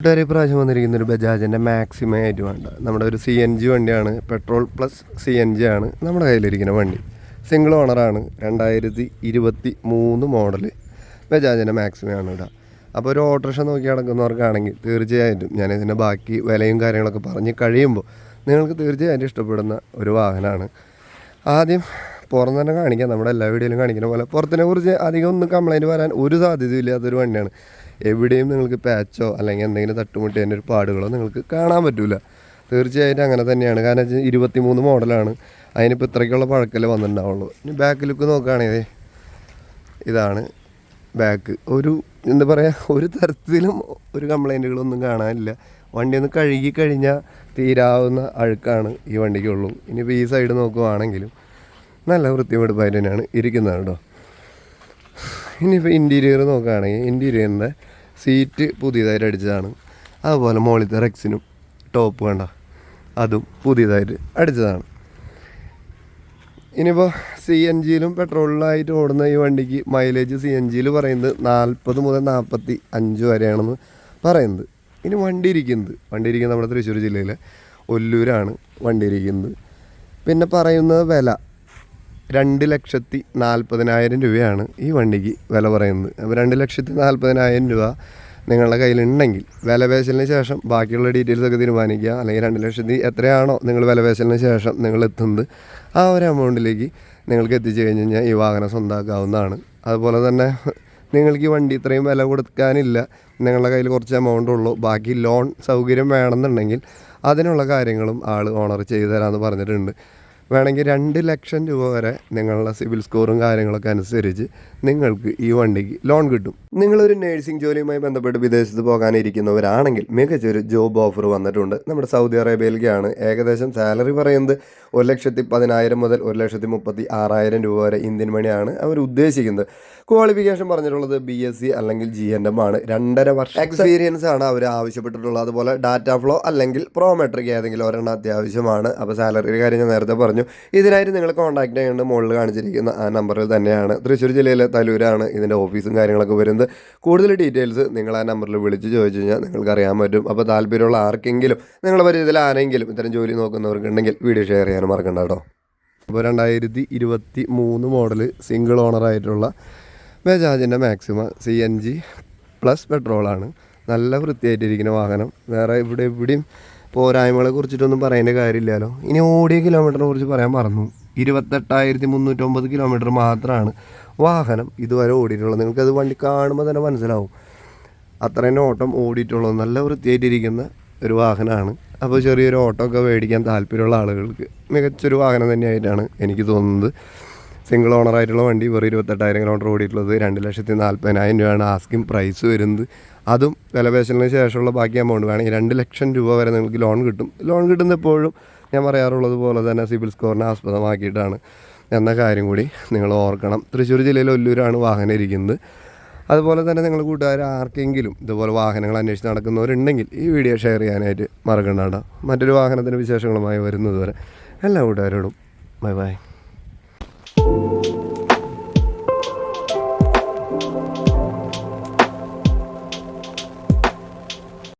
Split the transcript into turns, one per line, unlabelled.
കൂട്ടുകാരെ പ്രാവശ്യം വന്നിരിക്കുന്ന ഒരു ബജാജിന്റെ മാക്സിമം ആയിട്ട് വേണ്ട. നമ്മുടെ ഒരു സി എൻ ജി വണ്ടിയാണ്. Petrol plus C N G ആണ് നമ്മുടെ കയ്യിലിരിക്കുന്ന വണ്ടി. സിംഗിൾ ഓണറാണ്. രണ്ടായിരത്തി ഇരുപത്തി മൂന്ന് മോഡൽ ബജാജിന്റെ മാക്സിമം ആണ് ഇടുക അപ്പോൾ ഒരു ഓട്ടോറിക്ഷ നോക്കി നടക്കുന്നവർക്കാണെങ്കിൽ തീർച്ചയായിട്ടും ഞാൻ ഇതിന്റെ ബാക്കി വിലയും കാര്യങ്ങളൊക്കെ പറഞ്ഞ് കഴിയുമ്പോൾ നിങ്ങൾക്ക് തീർച്ചയായിട്ടും ഇഷ്ടപ്പെടുന്ന ഒരു വാഹനമാണ്. ആദ്യം പുറം തന്നെ കാണിക്കാം. നമ്മുടെ എല്ലാ വീഡിയോയിലും കാണിക്കുന്ന പോലെ പുറത്തിനെ കുറിച്ച് അധികം ഒന്നും കംപ്ലൈന്റ് വരാൻ ഒരു സാധ്യതയും ഇല്ലാത്തൊരു വണ്ടിയാണ്. എവിടെയും നിങ്ങൾക്ക് പാച്ചോ അല്ലെങ്കിൽ എന്തെങ്കിലും തട്ടുമുട്ടി അതിന്റെ ഒരു പാടുകളോ നിങ്ങൾക്ക് കാണാൻ പറ്റില്ല തീർച്ചയായിട്ടും അങ്ങനെ തന്നെയാണ്. കാരണം വെച്ചാൽ ഇരുപത്തി മൂന്ന് മോഡലാണ്. അതിനിപ്പോൾ ഇത്രയ്ക്കുള്ള പഴക്കല്ലേ വന്നിട്ടുണ്ടാവുള്ളൂ. ഇനി ബാക്ക് ലുക്ക് നോക്കുകയാണെങ്കിൽ ഇതാണ് ബാക്ക് ഒരു എന്താ പറയുക ഒരു തരത്തിലും ഒരു കംപ്ലൈന്റുകളൊന്നും കാണാനില്ല. വണ്ടി ഒന്ന് കഴുകി കഴിഞ്ഞാൽ തീരാവുന്ന അഴുക്കാണ് ഈ വണ്ടിക്കുള്ളൂ. ഇനിയിപ്പോൾ ഈ സൈഡ് നോക്കുവാണെങ്കിലും നല്ല വൃത്തിമെടുപ്പായിട്ട് തന്നെയാണ് ഇരിക്കുന്നത് കേട്ടോ. ഇനിയിപ്പോൾ ഇന്റീരിയർ നോക്കുകയാണെങ്കിൽ ഇന്റീരിയറിന്റെ സീറ്റ് പുതിയതായിട്ട് അടിച്ചതാണ്. അതുപോലെ മോളിത്തെ റെക്സിനും ടോപ്പ് വേണ്ട അതും പുതിയതായിട്ട് അടിച്ചതാണ്. ഇനിയിപ്പോൾ സി എൻ ജിയിലും പെട്രോളിലായിട്ട് ഓടുന്ന ഈ വണ്ടിക്ക് മൈലേജ് സി എൻ ജിയിൽ പറയുന്നത് നാൽപ്പത് മുതൽ നാൽപ്പത്തി അഞ്ച് വരെയാണെന്ന് പറയുന്നത്. ഇനി വണ്ടി ഇരിക്കുന്നത് വണ്ടി ഇരിക്കുന്നത് നമ്മുടെ തൃശ്ശൂർ ജില്ലയിലെ ഒല്ലൂരാണ് വണ്ടി ഇരിക്കുന്നത്. പിന്നെ പറയുന്നത് വില. രണ്ട് ലക്ഷത്തി നാൽപ്പതിനായിരം രൂപയാണ് ഈ വണ്ടിക്ക് വില പറയുന്നത്. അപ്പോൾ രണ്ട് ലക്ഷത്തി നാൽപ്പതിനായിരം രൂപ നിങ്ങളുടെ കയ്യിലുണ്ടെങ്കിൽ വില പേശലിന് ശേഷം ബാക്കിയുള്ള ഡീറ്റെയിൽസ് ഒക്കെ തീരുമാനിക്കുക. അല്ലെങ്കിൽ രണ്ട് ലക്ഷത്തി എത്രയാണോ നിങ്ങൾ വില പേശലിന് ശേഷം നിങ്ങൾ എത്തുന്നത് ആ ഒരു എമൗണ്ടിലേക്ക് നിങ്ങൾക്ക് എത്തിച്ചു കഴിഞ്ഞ് കഴിഞ്ഞാൽ ഈ വാഹനം സ്വന്തമാക്കാവുന്നതാണ് അതുപോലെ തന്നെ നിങ്ങൾക്ക് ഈ വണ്ടി ഇത്രയും വില കൊടുക്കാനില്ല നിങ്ങളുടെ കയ്യിൽ കുറച്ച് എമൗണ്ട് ഉള്ളൂ ബാക്കി ലോൺ സൗകര്യം വേണമെന്നുണ്ടെങ്കിൽ അതിനുള്ള കാര്യങ്ങളും ആൾ ഓണർ ചെയ്തു തരാമെന്ന് പറഞ്ഞിട്ടുണ്ട്. വേണമെങ്കിൽ രണ്ട് ലക്ഷം രൂപ വരെ നിങ്ങളുടെ സിവിൽ സ്കോറും കാര്യങ്ങളൊക്കെ അനുസരിച്ച് നിങ്ങൾക്ക് ഈ വണ്ടിക്ക് ലോൺ കിട്ടും. നിങ്ങളൊരു നേഴ്സിംഗ് ജോലിയുമായി ബന്ധപ്പെട്ട് വിദേശത്ത് പോകാനിരിക്കുന്നവരാണെങ്കിൽ മികച്ചൊരു ജോബ് ഓഫർ വന്നിട്ടുണ്ട്. നമ്മുടെ സൗദി അറേബ്യയിലേക്കാണ് ഏകദേശം സാലറി പറയുന്നത്. ഒരു ലക്ഷത്തി പതിനായിരം മുതൽ ഒരു ലക്ഷത്തി മുപ്പത്തി ആറായിരം രൂപ വരെ ഇന്ത്യൻ മണിയാണ് അവർ ഉദ്ദേശിക്കുന്നത്. ക്വാളിഫിക്കേഷൻ പറഞ്ഞിട്ടുള്ളത് ബി എസ് സി അല്ലെങ്കിൽ ജി എൻ എം ആണ്. രണ്ടര വർഷം എക്സ്പീരിയൻസ് ആണ് അവർ ആവശ്യപ്പെട്ടിട്ടുള്ളത്. അതുപോലെ ഡാറ്റ ഫ്ലോ അല്ലെങ്കിൽ പ്രോമെട്രിക് ഏതെങ്കിലും ഒരെണ്ണം അത്യാവശ്യമാണ്. അപ്പോൾ സാലറിയുടെ കാര്യം ഞാൻ നേരത്തെ പറഞ്ഞു. ഇതിനായിട്ട് നിങ്ങൾ കോൺടാക്ട് ചെയ്യേണ്ടത്. മുകളിൽ കാണിച്ചിരിക്കുന്ന ആ നമ്പറിൽ തന്നെയാണ്. തൃശ്ശൂർ ജില്ലയിലെ തലൂരാണ് ഇതിന്റെ ഓഫീസും കാര്യങ്ങളൊക്കെ വരുന്നത്. കൂടുതൽ ഡീറ്റെയിൽസ് നിങ്ങൾ ആ നമ്പറിൽ വിളിച്ച് ചോദിച്ചു കഴിഞ്ഞാൽ നിങ്ങൾക്ക് അറിയാൻ പറ്റും. അപ്പോൾ താല്പര്യമുള്ള ആർക്കെങ്കിലും നിങ്ങളുടെ പരിചയത്തിൽ ആരെങ്കിലും ഇത്തരം ജോലി നോക്കുന്നവർക്കുണ്ടെങ്കിൽ വീഡിയോ ഷെയർ ചെയ്യാൻ മറക്കണ്ട കേട്ടോ. അപ്പോൾ രണ്ടായിരത്തി ഇരുപത്തി മൂന്ന് മോഡൽ സിംഗിൾ ഓണറായിട്ടുള്ള ബജാജിന്റെ Maxima C N G plus പെട്രോളാണ് നല്ല വൃത്തിയായിട്ടിരിക്കുന്ന വാഹനം. വേറെ ഇവിടെ എവിടെയും പോരായ്മകളെ കുറിച്ചിട്ടൊന്നും പറയേണ്ട കാര്യമില്ലല്ലോ. ഇനി ഓടിയ കിലോമീറ്ററിനെ കുറിച്ച് പറയാൻ പറഞ്ഞു ഇരുപത്തെട്ടായിരത്തി മുന്നൂറ്റൊമ്പത് കിലോമീറ്റർ മാത്രമാണ് വാഹനം ഇതുവരെ ഓടിയിട്ടുള്ളത്. നിങ്ങൾക്കത് വണ്ടി കാണുമ്പോൾ തന്നെ മനസ്സിലാവും. അത്രയും ഓട്ടം ഓടിയിട്ടുള്ളത് നല്ല വൃത്തിയായിട്ടിരിക്കുന്ന ഒരു വാഹനമാണ്. അപ്പോൾ ചെറിയൊരു ഓട്ടോ ഒക്കെ മേടിക്കാൻ താല്പര്യമുള്ള ആളുകൾക്ക് മികച്ചൊരു വാഹനം തന്നെയായിട്ടാണ് എനിക്ക് തോന്നുന്നത്. സിംഗിൾ ഓണറായിട്ടുള്ള വണ്ടി വെറും ഇരുപത്തെട്ടായിരം കിലോമീറ്റർ ഓടിയിട്ടുള്ളത് രണ്ട് ലക്ഷത്തി നാൽപ്പതിനായിരം രൂപയാണ് ആസ്കിങ് പ്രൈസ് വരുന്നത്. അതും വിലപേശലിന് ശേഷമുള്ള ബാക്കി എമൗണ്ട് വേണമെങ്കിൽ രണ്ട് ലക്ഷം രൂപ വരെ നിങ്ങൾക്ക് ലോൺ കിട്ടും. ലോൺ കിട്ടുന്ന എപ്പോഴും ഞാൻ പറയാറുള്ളത് പോലെ തന്നെ സിബിൽ സ്കോറിനെ ആസ്പദമാക്കിയിട്ടാണ് എന്ന കാര്യം കൂടി നിങ്ങൾ ഓർക്കണം. തൃശ്ശൂർ ജില്ലയിൽ ഒല്ലൂരാണ് വാഹനം ഇരിക്കുന്നത്. അതുപോലെ തന്നെ നിങ്ങൾ കൂട്ടുകാർ ആർക്കെങ്കിലും ഇതുപോലെ വാഹനങ്ങൾ അന്വേഷിച്ച് നടക്കുന്നവരുണ്ടെങ്കിൽ ഈ വീഡിയോ ഷെയർ ചെയ്യാനായിട്ട് മറക്കണ്ട മറ്റൊരു വാഹനത്തിന്റെ വിശേഷങ്ങളുമായി വരുന്നത് വരെ എല്ലാ കൂട്ടുകാരോടും ബൈ ബൈ.